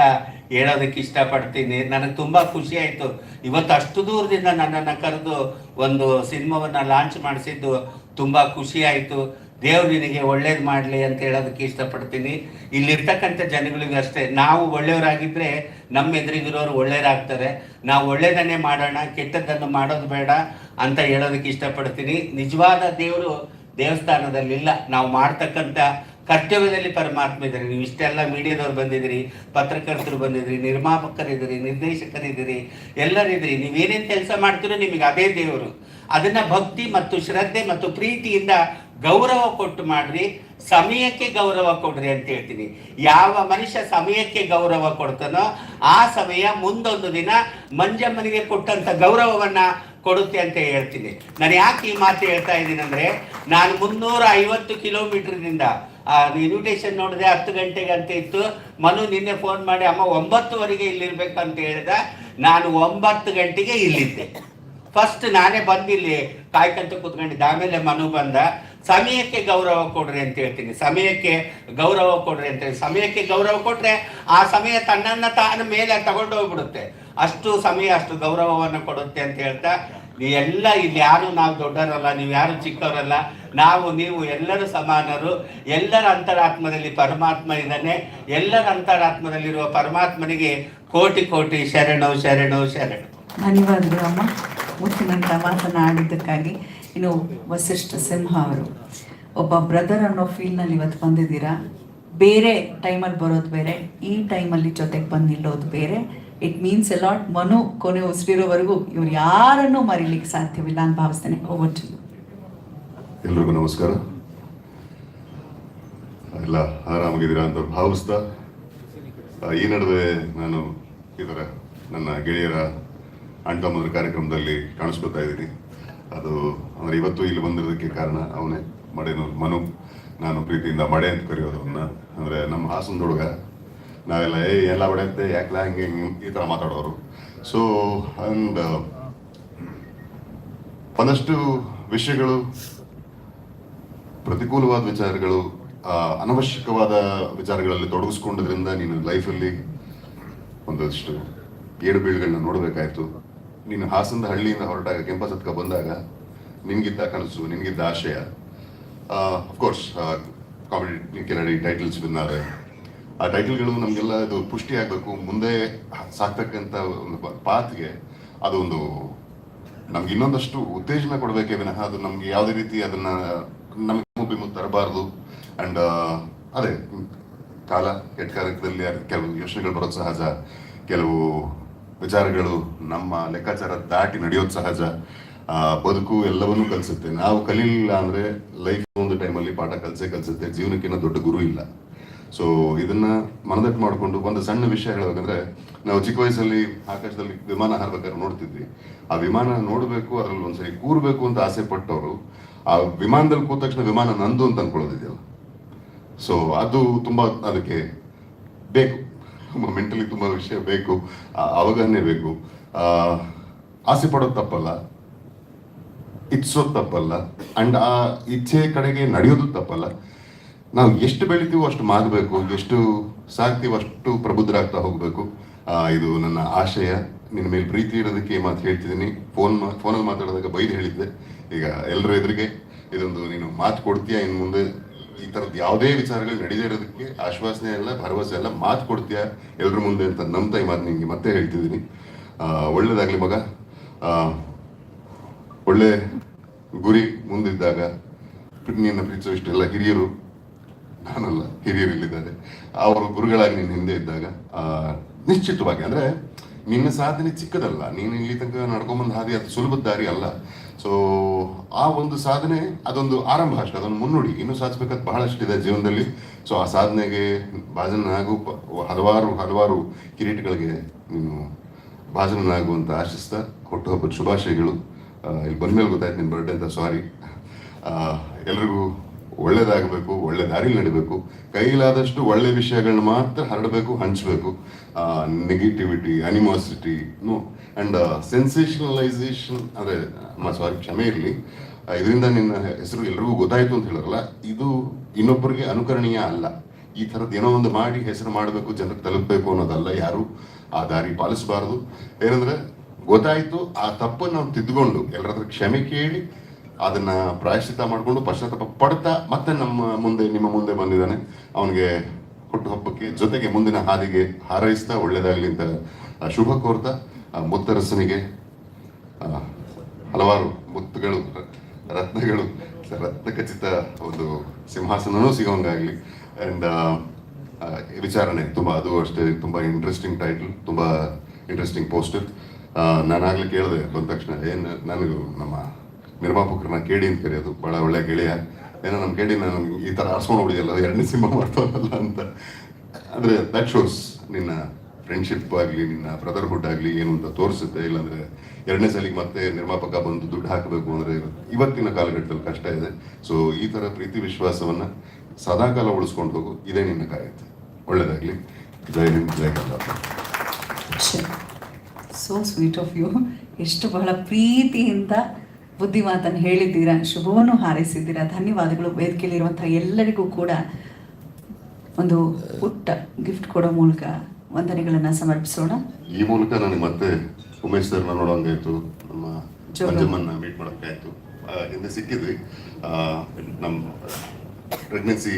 ಹೇಳೋದಕ್ಕೆ ಇಷ್ಟಪಡ್ತೀನಿ. ನನಗೆ ತುಂಬ ಖುಷಿ ಆಯಿತು. ಇವತ್ತು ಅಷ್ಟು ದೂರದಿಂದ ನನ್ನನ್ನು ಕರೆದು ಒಂದು ಸಿನಿಮಾವನ್ನು ಲಾಂಚ್ ಮಾಡಿಸಿದ್ದು ತುಂಬ ಖುಷಿ ಆಯಿತು. ದೇವ್ರು ನಿನಗೆ ಒಳ್ಳೇದು ಮಾಡಲಿ ಅಂತ ಹೇಳೋದಕ್ಕೆ ಇಷ್ಟಪಡ್ತೀನಿ. ಇಲ್ಲಿರ್ತಕ್ಕಂಥ ಜನಗಳಿಗೂ ಅಷ್ಟೇ. ನಾವು ಒಳ್ಳೆಯವರಾಗಿದ್ದರೆ ನಮ್ಮ ಎದುರಿಗಿರೋರು ಒಳ್ಳೆಯರಾಗ್ತಾರೆ. ನಾವು ಒಳ್ಳೆಯದನ್ನೇ ಮಾಡೋಣ, ಕೆಟ್ಟದ್ದನ್ನು ಮಾಡೋದು ಬೇಡ ಅಂತ ಹೇಳೋದಕ್ಕೆ ಇಷ್ಟಪಡ್ತೀನಿ. ನಿಜವಾದ ದೇವರು ದೇವಸ್ಥಾನದಲ್ಲಿಲ್ಲ. ನಾವು ಮಾಡ್ತಕ್ಕಂಥ ಕರ್ತವ್ಯದಲ್ಲಿ ಪರಮಾತ್ಮ ಇದ್ದಾರೆ ನೀವು ಇಷ್ಟೆಲ್ಲ ಮೀಡಿಯಾದವ್ರು ಬಂದಿದ್ರಿ ಪತ್ರಕರ್ತರು ಬಂದಿದ್ದೀರಿ, ನಿರ್ಮಾಪಕರಿದ್ದೀರಿ, ನಿರ್ದೇಶಕರಿದ್ದೀರಿ, ಎಲ್ಲರಿದ್ದೀರಿ. ನೀವೇನೇನು ಕೆಲಸ ಮಾಡ್ತೀರೋ ನಿಮಗೆ ಅದೇ ದೇವರು. ಅದನ್ನ ಭಕ್ತಿ ಮತ್ತು ಶ್ರದ್ಧೆ ಮತ್ತು ಪ್ರೀತಿಯಿಂದ ಗೌರವ ಕೊಟ್ಟು ಮಾಡ್ರಿ. ಸಮಯಕ್ಕೆ ಗೌರವ ಕೊಡ್ರಿ ಅಂತ ಹೇಳ್ತೀನಿ. ಯಾವ ಮನುಷ್ಯ ಸಮಯಕ್ಕೆ ಗೌರವ ಕೊಡ್ತಾನೋ ಆ ಸಮಯ ಮುಂದೊಂದು ದಿನ ಮಂಜಮ್ಮನಿಗೆ ಕೊಟ್ಟಂತ ಗೌರವವನ್ನ ಕೊಡುತ್ತೆ ಅಂತ ಹೇಳ್ತೀನಿ. ನಾನು ಯಾಕೆ ಈ ಮಾತು ಹೇಳ್ತಾ ಇದ್ದೀನಿ ಅಂದ್ರೆ, ನಾನು ಮುನ್ನೂರ ಐವತ್ತು ಕಿಲೋಮೀಟರ್ನಿಂದ ಆ ಇನ್ವಿಟೇಷನ್ ನೋಡಿದೆ ಹತ್ತು ಗಂಟೆಗೆ ಅಂತ ಇತ್ತು. ಮನು ನಿನ್ನೆ ಫೋನ್ ಮಾಡಿ, ಅಮ್ಮ, ಒಂಬತ್ತುವರೆಗೆ ಅಂತ ಹೇಳಿದ. ನಾನು ಒಂಬತ್ತು ಗಂಟೆಗೆ ಇಲ್ಲಿದ್ದೆ. ಫಸ್ಟ್ ನಾನೇ ಬಂದಿಲ್ಲಿ ಕಾಯ್ಕಂತ ಕೂತ್ಕೊಂಡಿದ್ದೆ. ಆಮೇಲೆ ಮನು ಬಂದ, ಸಮಯಕ್ಕೆ ಗೌರವ ಕೊಡ್ರಿ ಅಂತ ಹೇಳ್ತೀನಿ. ಸಮಯಕ್ಕೆ ಗೌರವ ಕೊಡ್ರಿ ಅಂತ ಹೇಳಿ. ಸಮಯಕ್ಕೆ ಗೌರವ ಕೊಟ್ರೆ ಆ ಸಮಯ ತನ್ನನ್ನ ತಾನು ಮೇಲೆ ತಗೊಂಡು ಹೋಗ್ಬಿಡುತ್ತೆ ಅಷ್ಟು ಸಮಯ ಅಷ್ಟು ಗೌರವವನ್ನು ಕೊಡುತ್ತೆ ಅಂತ ಹೇಳ್ತಾ ಎಲ್ಲ ಇಲ್ಲಿ ಯಾರು ನಾವು ದೊಡ್ಡವರಲ್ಲ, ನೀವು ಯಾರು ಚಿಕ್ಕವರಲ್ಲ, ನಾವು ನೀವು ಎಲ್ಲರೂ ಸಮಾನರು. ಎಲ್ಲರ ಅಂತರಾತ್ಮದಲ್ಲಿ ಪರಮಾತ್ಮ ಇದ್ದಾನೆ. ಎಲ್ಲರ ಅಂತರಾತ್ಮದಲ್ಲಿರುವ ಪರಮಾತ್ಮನಿಗೆ ಕೋಟಿ ಕೋಟಿ ಶರಣು ಶರಣು ಶರಣು. ಧನ್ಯವಾದಗಳು ಅಮ್ಮ. ಮುಚ್ಚಿನಂತ ಮಾತನಾಡಿದ್ದಕ್ಕಾಗಿ ಇನ್ನು ವಸಿಷ್ಠ ಸಿಂಹ ಅವರು, ಒಬ್ಬ ಬ್ರದರ್ ಅನ್ನೋ ಫೀಲ್ನಲ್ಲಿ ಇವತ್ತು ಬಂದಿದ್ದೀರಾ? ಬೇರೆ ಟೈಮಲ್ಲಿ ಬರೋದು ಬೇರೆ, ಈ ಟೈಮಲ್ಲಿ ಜೊತೆಗೆ ಬಂದು ನಿಲ್ಲೋದು ಬೇರೆ. ಇಟ್ ಮೀನ್ಸ್ ಎಲಾಟ್ ಮನು ಕೊನೆ ಉಸಿರಿರೋವರೆಗೂ ಇವ್ರು ಯಾರನ್ನು ಮರೀಲಿಕ್ಕೆ ಸಾಧ್ಯವಿಲ್ಲ ಅಂತ ಭಾವಿಸ್ತೇನೆ. ಎಲ್ರಿಗೂ ನಮಸ್ಕಾರ. ಎಲ್ಲ ಆರಾಮಾಗಿದ್ದೀರಾ ಅಂತ ಭಾವಿಸ್ತಾ ಈ ನಡುವೆ ನಾನು ಇದರ ನನ್ನ ಗೆಳೆಯರ ಅಣ್ತಮ್ಮನ ಕಾರ್ಯಕ್ರಮದಲ್ಲಿ ಕಾಣಿಸ್ಕೊತಾ ಇದ್ದೀನಿ. ಅದು ಅಂದರೆ ಇವತ್ತು ಇಲ್ಲಿ ಬಂದಿರೋದಕ್ಕೆ ಕಾರಣ ಅವನೇ, ಮಡೆನೂರು ಮನು. ನಾನು ಪ್ರೀತಿಯಿಂದ ಮಡೆ ಅಂತ ಕರೆಯೋದು ಅವನ್ನ. ಅಂದರೆ ನಮ್ಮ ಹಾಸನದ ಹುಡುಗ ನಾವೆಲ್ಲ ಏ ಎಲ್ಲ ಅಂತೆ ಯಾಕಲ ಹಂಗೆ ಹಿಂಗೆ ಈ ಥರ ಮಾತಾಡೋರು ಸೊ ಅಂಡ್ ಒಂದಷ್ಟು ವಿಷಯಗಳು, ಪ್ರತಿಕೂಲವಾದ ವಿಚಾರಗಳು ಅನವಶ್ಯಕವಾದ ವಿಚಾರಗಳಲ್ಲಿ ತೊಡಗಿಸ್ಕೊಂಡ್ರಿಂದ ನೀನು ಲೈಫಲ್ಲಿ ಒಂದಷ್ಟು ಏಡುಬೀಳುಗಳನ್ನ ನೋಡಬೇಕಾಯ್ತು. ನೀನು ಹಾಸನದ ಹಳ್ಳಿಯಿಂದ ಹೊರಟಾಗ ಕೆಂಪಸ್ ಹತ್ಕ ಬಂದಾಗ, ನಿನ್ಗಿದ್ದ ಕನಸು, ನಿನ್ಗಿದ್ದ ಆಶಯ ಅಫ್ಕೋರ್ಸ್ ಕಾಮಿಡಿ ಕೆನಡಿ ಟೈಟಲ್ಸ್ ಆದ್ರೆ ಆ ಟೈಟಲ್ಗಳು ನಮಗೆಲ್ಲ ಇದು ಪುಷ್ಟಿ ಆಗಬೇಕು. ಮುಂದೆ ಸಾಕ್ತಕ್ಕಂಥ ಒಂದು ಪಾತ್ಗೆ ಅದು ಒಂದು ನಮ್ಗೆ ಇನ್ನೊಂದಷ್ಟು ಉತ್ತೇಜನ ಕೊಡಬೇಕೇ ವಿನಃ ಅದು ನಮ್ಗೆ ಯಾವುದೇ ರೀತಿ ಅದನ್ನ ನಮಗೆ ಮುಬ್ಬಿ ತರಬಾರ್ದು. ಅಂಡ್ ಅದೇ, ಕಾಲ ಕೆಟ್ಟ ಕಾರ್ಯಕ್ರಮದಲ್ಲಿ ಕೆಲವು ಯೋಚನೆಗಳು ಬರೋದು ಸಹಜ. ಕೆಲವು ವಿಚಾರಗಳು ನಮ್ಮ ಲೆಕ್ಕಾಚಾರ ದಾಟಿ ನಡೆಯೋದು ಸಹಜ. ಬದುಕು ಎಲ್ಲವನ್ನೂ ಕಲಿಸುತ್ತೆ. ನಾವು ಕಲೀಲಿಲ್ಲ ಅಂದ್ರೆ ಲೈಫ್ ಒಂದು ಟೈಮಲ್ಲಿ ಪಾಠ ಕಲಿಸೇ ಕಲಿಸುತ್ತೆ. ಜೀವನಕ್ಕಿಂತ ದೊಡ್ಡ ಗುರು ಇಲ್ಲ. ಸೊ ಇದನ್ನ ಮನದಟ್ಟು ಮಾಡಿಕೊಂಡು ಒಂದು ಸಣ್ಣ ವಿಷಯ ಹೇಳಬೇಕಂದ್ರೆ ನಾವು ಚಿಕ್ಕ ವಯಸ್ಸಲ್ಲಿ ಆಕಾಶದಲ್ಲಿ ವಿಮಾನ ಹಾರಬೇಕಾದ್ರೆ ನೋಡ್ತಿದ್ವಿ. ಆ ವಿಮಾನ ನೋಡಬೇಕು ಅದ್ರಲ್ಲಿ ಒಂದ್ಸರಿ ಕೂರ್ಬೇಕು ಅಂತ ಆಸೆ ಪಟ್ಟವರು ಆ ವಿಮಾನದಲ್ಲಿ ಕೂತ ತಕ್ಷಣ ವಿಮಾನ ನಂದು ಅಂತ ಅನ್ಕೊಳ್ಳೋದಿದೆಯಲ್ಲ. ಸೊ ಅದು ತುಂಬಾ ಅದಕ್ಕೆ ಬೇಕು. ಮೆಂಟಲಿ ತುಂಬಾ ವಿಷಯ ಬೇಕು ಅವಗಾಹನೆ ಬೇಕು. ಆ, ಆಸೆ ಪಡೋದು ತಪ್ಪಲ್ಲ ಇಚ್ಛೋದು ತಪ್ಪಲ್ಲ ಅಂಡ್ ಆ ಇಚ್ಛೆ ಕಡೆಗೆ ನಡೆಯೋದು ತಪ್ಪಲ್ಲ. ನಾವು ಎಷ್ಟು ಬೆಳಿತೀವೋ ಅಷ್ಟು ಮಾಗಬೇಕು ಎಷ್ಟು ಸಾಕ್ತೀವೋ ಅಷ್ಟು ಪ್ರಬುದ್ಧರಾಗ್ತಾ ಹೋಗಬೇಕು. ಇದು ನನ್ನ ಆಶಯ. ನಿನ್ನ ಮೇಲೆ ಪ್ರೀತಿ ಇರೋದಕ್ಕೆ ಈ ಮಾತು ಹೇಳ್ತಿದ್ದೀನಿ. ಫೋನ್ ಫೋನಲ್ಲಿ ಮಾತಾಡಿದಾಗ ಬೈದು ಹೇಳಿದ್ದೆ. ಈಗ ಎಲ್ಲರ ಎದುರಿಗೆ ಇದೊಂದು ನೀನು ಮಾತು ಕೊಡ್ತೀಯಾ ಇನ್ನು ಮುಂದೆ? ಈ ಥರದ್ದು ಯಾವುದೇ ವಿಚಾರಗಳು ನಡೀದೇ ಇರೋದಕ್ಕೆ ಆಶ್ವಾಸನೆ ಎಲ್ಲ ಭರವಸೆ ಎಲ್ಲ ಮಾತು ಕೊಡ್ತೀಯಾ ಎಲ್ಲರ ಮುಂದೆ ಅಂತ ನಂಬ್ತಾ ಈ ಮಾತು ನಿಮಗೆ ಮತ್ತೆ ಹೇಳ್ತಿದ್ದೀನಿ. ಒಳ್ಳೇದಾಗಲಿ ಮಗ. ಒಳ್ಳೆ ಗುರಿ ಮುಂದಿದ್ದಾಗ ನಿನ್ನ ಪ್ರೀತಿಸೋ ಇಷ್ಟೆಲ್ಲ ಹಿರಿಯರು ನಾನಲ್ಲ ಹಿರಿಯರು ಇಲ್ಲಿದ್ದಾರೆ ಅವರು ಗುರುಗಳಾಗಿ ನಿನ್ನ ಹಿಂದೆ ಇದ್ದಾಗ ನಿಶ್ಚಿತವಾಗಿ, ಅಂದ್ರೆ ನಿನ್ನ ಸಾಧನೆ ಚಿಕ್ಕದಲ್ಲ. ನೀನು ಇಲ್ಲಿ ತನಕ ನಡ್ಕೊಂಬಂದು ಹಾದಿ ಅದು ಸುಲಭದ ದಾರಿ ಅಲ್ಲ. ಸೊ ಆ ಒಂದು ಸಾಧನೆ, ಅದೊಂದು ಆರಂಭ ಅಷ್ಟೇ. ಅದೊಂದು ಮುನ್ನುಡಿ. ಇನ್ನೂ ಸಾಧಿಸ್ಬೇಕಾದ ಬಹಳಷ್ಟಿದೆ ಜೀವನದಲ್ಲಿ. ಸೊ ಆ ಸಾಧನೆಗೆ ಭಾಜನನಾಗೂ, ಹಲವಾರು ಹಲವಾರು ಕಿರೀಟಗಳಿಗೆ ನೀನು ಭಾಜನನಾಗುವಂತ ಆಶಿಸ್ತಾ ಹುಟ್ಟುಹಬ್ಬದ ಶುಭಾಶಯಗಳು. ಇಲ್ಲಿ ಬಂದ್ಮೇಲೆ ಗೊತ್ತಾಯ್ತು ನಿನ್ನ ಬರ್ಡೇ ಅಂತ. ಸಾರಿ ಎಲ್ರಿಗೂ ಒಳ್ಳೇದಾಗಬೇಕು, ಒಳ್ಳೆ ದಾರಿಲಿ ನಡಿಬೇಕು. ಕೈಲಾದಷ್ಟು ಒಳ್ಳೆ ವಿಷಯಗಳನ್ನ ಮಾತ್ರ ಹರಡಬೇಕು, ಹಂಚಬೇಕು. Negativity animosity no and sensationalisation ಅಂದ್ರೆ ಸಾರಿ ಕ್ಷಮೆ ಇರಲಿ. ಇದರಿಂದ ನಿನ್ನ ಹೆಸರು ಎಲ್ರಿಗೂ ಗೊತ್ತಾಯ್ತು ಅಂತ ಹೇಳಿರಲ್ಲ, ಇದು ಇನ್ನೊಬ್ಬರಿಗೆ ಅನುಕರಣೀಯ ಅಲ್ಲ. ಈ ಥರದ್ದು ಏನೋ ಒಂದು ಮಾಡಿ ಹೆಸರು ಮಾಡಬೇಕು ಜನರಿಗೆ ತಲುಪಬೇಕು ಅನ್ನೋದಲ್ಲ ಯಾರು. ಆ ದಾರಿ ಪಾಲಿಸಬಾರದು. ಏನಂದ್ರೆ, ಗೊತ್ತಾಯ್ತು, ಆ ತಪ್ಪನ್ನು ನಾವು ತಿದ್ದುಕೊಂಡು ಎಲ್ಲರ ಕ್ಷಮೆ ಕೇಳಿ ಅದನ್ನ ಪ್ರಾಯಶ್ಚಿತ ಮಾಡಿಕೊಂಡು ಪಶ್ಚಾತ್ತಾಪ ಪಡ್ತಾ ಮತ್ತೆ ನಮ್ಮ ಮುಂದೆ, ನಿಮ್ಮ ಮುಂದೆ ಬಂದಿದ್ದಾನೆ. ಅವನಿಗೆ ಹುಟ್ಟುಹಬ್ಬಕ್ಕೆ ಜೊತೆಗೆ ಮುಂದಿನ ಹಾದಿಗೆ ಹಾರೈಸ್ತಾ ಒಳ್ಳೇದಾಗ್ಲಿ ಅಂತ ಶುಭ ಕೋರ್ತಾ ಮುತ್ತರಸನಿಗೆ ಹಲವಾರು ಮುತ್ತುಗಳು, ರತ್ನಗಳು ರತ್ನ ಖಚಿತ ಒಂದು ಸಿಂಹಾಸನನೂ ಸಿಗೋಂಗಾಗ್ಲಿ ಅಂಡ್ ವಿಚಾರಣೆ ತುಂಬ, ಅದು ಅಷ್ಟೇ, ತುಂಬ ಇಂಟ್ರೆಸ್ಟಿಂಗ್ ಟೈಟಲ್ ತುಂಬ ಇಂಟ್ರೆಸ್ಟಿಂಗ್ ಪೋಸ್ಟರ್ ನಾನಾಗ್ಲೇ ಕೇಳಿದೆ ಬಂದ ತಕ್ಷಣ, ಏನು, ನನಗೂ ನಮ್ಮ ನಿರ್ಮಾಪಕರನ್ನ ಕೇಳಿ ಅಂತ ಕರೆಯೋದು ಬಹಳ ಒಳ್ಳೆ ಗೆಳೆಯ. ಏನೋ ನಮ್ಮ ಕೇಳಿ ನಾನು ಈ ತರ ಆರಿಸ್ಕೊಂಡು ಹೋಗಿದೆಯಲ್ಲ ಎರಡನೇ ಸಿನಿಮಾ ಮಾಡ್ತಾವಲ್ಲ ಅಂತ. ಅಂದ್ರೆ ದಟ್ ಶೋಸ್ ನಿನ್ನ ಫ್ರೆಂಡ್ಶಿಪ್ ಆಗಲಿ, ನಿನ್ನ ಬ್ರದರ್ಹುಡ್ ಆಗಲಿ ಏನು ಅಂತ ತೋರಿಸುತ್ತೆ. ಇಲ್ಲಾಂದರೆ ಎರಡನೇ ಸಲಿಗೆ ಮತ್ತೆ ನಿರ್ಮಾಪಕ ಬಂದು ದುಡ್ಡು ಹಾಕಬೇಕು ಅಂದರೆ ಇವತ್ತಿನ ಕಾಲಘಟ್ಟದಲ್ಲಿ ಕಷ್ಟ ಇದೆ. ಸೊ ಈ ತರ ಪ್ರೀತಿ ವಿಶ್ವಾಸವನ್ನು ಸದಾಕಾಲ ಉಳಿಸ್ಕೊಂಡು ಹೋಗು. ಇದೇ ನಿನ್ನ ಕಾಯುತ್ತೆ ಒಳ್ಳೇದಾಗ್ಲಿ. Jai Hind, Jai Karnataka. So sweet of you ಎಷ್ಟು ಬಹಳ ಪ್ರೀತಿಯಿಂದ ಬುದ್ಧಿಮಾತನ್ನು ಹೇಳಿದ್ದೀರಾ ಶುಭವನ್ನು ಹಾರೈಸಿದ್ದೀರಾ ಧನ್ಯವಾದಗಳು ವೇದಿಕೆಯಲ್ಲಿರುವಂತಹ ಎಲ್ಲರಿಗೂ ಕೂಡ ಒಂದು ಪುಟ್ಟ ಗಿಫ್ಟ್ ಕೊಡೋ ಮೂಲಕ ವಂದನೆಗಳನ್ನ ಸಮರ್ಪಿಸೋಣ. ಈ ಮೂಲಕ ನನಗೆ ಮತ್ತೆ ಉಮೇಶ್ ಸರ್ನ ನೋಡೋಂಗಾಯ್ತು ನಮ್ಮ. ಮಂಜಮ್ಮನ್ನ ಮೀಟ್ ಮಾಡೋಕ್ಕಾಯ್ತು ಹಿಂದೆ ಸಿಕ್ಕಿದ್ವಿ. ನಮ್ಮ pregnancy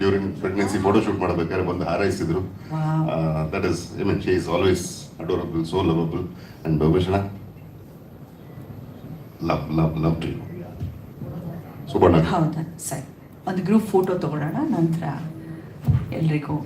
during pregnancy photo shoot ಮಾಡಬೇಕಾದ್ರೆ ಬಂದು ಹಾರೈಸಿದ್ರು. That is I mean she is always adorable so lovable and ಉಮೇಶಣ love love love to you. Subanna ಹೌದಾ? ಸರಿ. ಒಂದು ಗ್ರೂಪ್ ಫೋಟೋ ತಗೊಳ್ಳೋಣ ನಂತರ ಎಲ್ರಿಗೂ